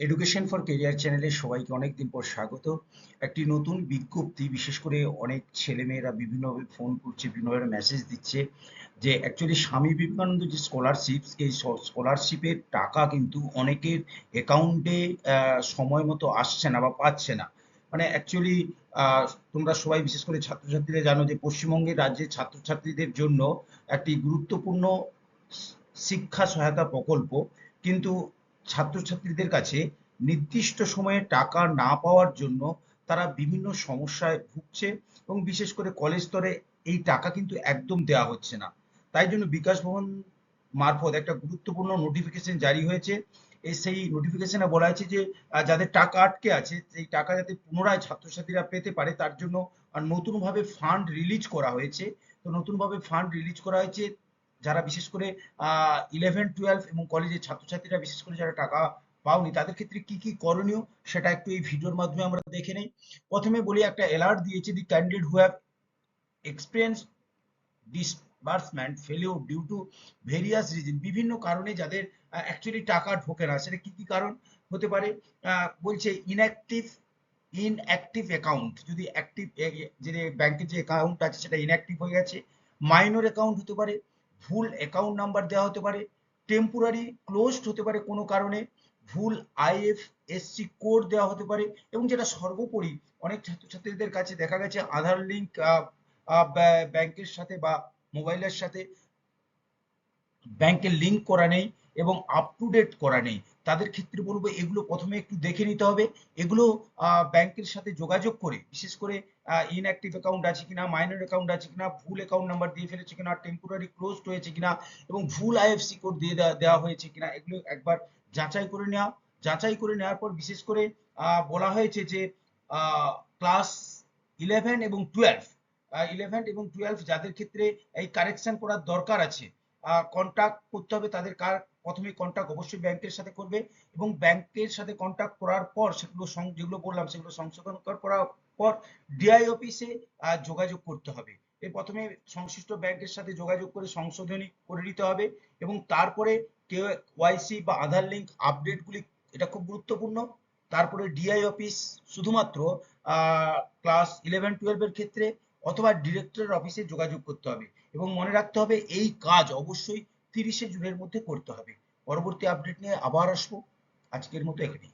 Education for career চ্যানেলে সবাইকে অনেকদিন পর স্বাগত। একটি নতুন বিজ্ঞপ্তি, বিশেষ করে অনেক ছেলেমেয়েরা বিভিন্নভাবে ফোন করছে বিভিন্নভাবে মেসেজ দিচ্ছে যে অ্যাকচুয়ালি স্বামী বিবেকানন্দ যে স্কলারশিপ এই স্কলারশিপের টাকা কিন্তু অনেকের অ্যাকাউন্টে সময় মতো আসছে না বা পাচ্ছে না। মানে অ্যাকচুয়ালি তোমরা সবাই বিশেষ করে ছাত্রছাত্রীরা জানো যে, পশ্চিমবঙ্গের রাজ্যের ছাত্রছাত্রীদের জন্য একটি গুরুত্বপূর্ণ শিক্ষা সহায়তা প্রকল্প। কিন্তু ছাত্রছাত্রীদের কাছে নির্দিষ্ট সময়ে টাকা না পাওয়ার জন্য তারা বিভিন্ন সমস্যায় ভুগছে এবং বিশেষ করে কলেজ স্তরে এই টাকা কিন্তু একদম দেওয়া হচ্ছে না। তাই জন্য বিকাশ ভবন মারফত একটা গুরুত্বপূর্ণ নোটিফিকেশন জারি হয়েছে। সেই নোটিফিকেশনে বলা হয়েছে যে যাদের টাকা আটকে আছে, সেই টাকা যাতে পুনরায় ছাত্রছাত্রীরা পেতে পারে, তার জন্য নতুনভাবে ফান্ড রিলিজ করা হয়েছে। তো নতুনভাবে ফান্ড রিলিজ করা হয়েছে যারা বিশেষ করে ইলেভেন টুয়েলভ এবং কলেজের ছাত্রছাত্রীরা বিশেষ করে যারা টাকা পাওনি, তাদের ক্ষেত্রে কি কি করণীয় সেটা একটু এই ভিডিওর মাধ্যমে আমরা দেখে নেই। প্রথমে বলি একটা অ্যালার্ট দিয়েছে the candidate who have experience disbursement failure due to various reason বিভিন্ন কারণে যাদের অ্যাকচুয়ালি টাকা ঢোকে না। সেটা কি কি কারণ হতে পারে? বলছে ইনঅ্যাক্টিভ ইনঅ্যাক্টিভ অ্যাকাউন্ট যদি অ্যাক্টিভ যে ব্যাংকের যে অ্যাকাউন্ট আছে, সেটা ইনঅ্যাক্টিভ হয়ে গেছে। মাইনর অ্যাকাউন্ট হতে পারে। ভুল অ্যাকাউন্ট নাম্বার দেওয়া হতে পারে টেম্পোরারি ক্লোজড হতে পারে কোনো কারণে, ভুল আইএফএসসি কোড দেওয়া হতে পারে এবং যেটা সর্বোপরি অনেক ছাত্রছাত্রীদের কাছে দেখা গেছে আধার লিঙ্ক ব্যাংকের সাথে বা মোবাইলের সাথে ব্যাংকের লিঙ্ক করা নেই। এবং আপ টু ডেট করা নেই। তাদের ক্ষেত্রে বলব, এগুলো প্রথমে একটু দেখে নিতে হবে। এগুলো ব্যাংকের সাথে যোগাযোগ করে, বিশেষ করে ইনঅ্যাক্টিভ অ্যাকাউন্ট আছে কিনা মাইনর অ্যাকাউন্ট আছে কিনা, ভুল অ্যাকাউন্ট নাম্বার দিয়ে ফেলেছে কিনা টেম্পোরারি ক্লোজড হয়েছে কিনা, এবং ভুল আইএফসি কোড দিয়ে দেওয়া হয়েছে কিনা, এগুলো একবার যাচাই করে নেওয়া। যাচাই করে নেওয়ার পর বিশেষ করে বলা হয়েছে যে ক্লাস ইলেভেন এবং টুয়েলভ ইলেভেন এবং টুয়েলভ যাদের ক্ষেত্রে এই কারেকশন করার দরকার আছে কন্ট্যাক্ট করতে হবে তাদের কার, প্রথমে কন্ট্যাক্ট অবশ্যই ব্যাংকের সাথে করবে এবং ব্যাংকের সাথে কন্ট্যাক্ট করার পর সেগুলো যেগুলো বললাম সেগুলো সংশোধন করার পর ডিআই অফিসে যোগাযোগ করতে হবে। এই প্রথমে সংশ্লিষ্ট ব্যাংকের সাথে যোগাযোগ করে সংশোধনী করে নিতে হবে এবং তারপরে কেউ ওয়াইসি বা আধার লিঙ্ক আপডেটগুলি এটা খুব গুরুত্বপূর্ণ। তারপরে ডিআই অফিস শুধুমাত্র ক্লাস ইলেভেন টুয়েলভের ক্ষেত্রে অথবা ডিরেক্টরের অফিসে যোগাযোগ করতে হবে এবং মনে রাখতে হবে এই কাজ অবশ্যই তিরিশে জুনের মধ্যে করতে হবে। পরবর্তী আপডেট নিয়ে আবার আসব। আজকের মতো এখানেই।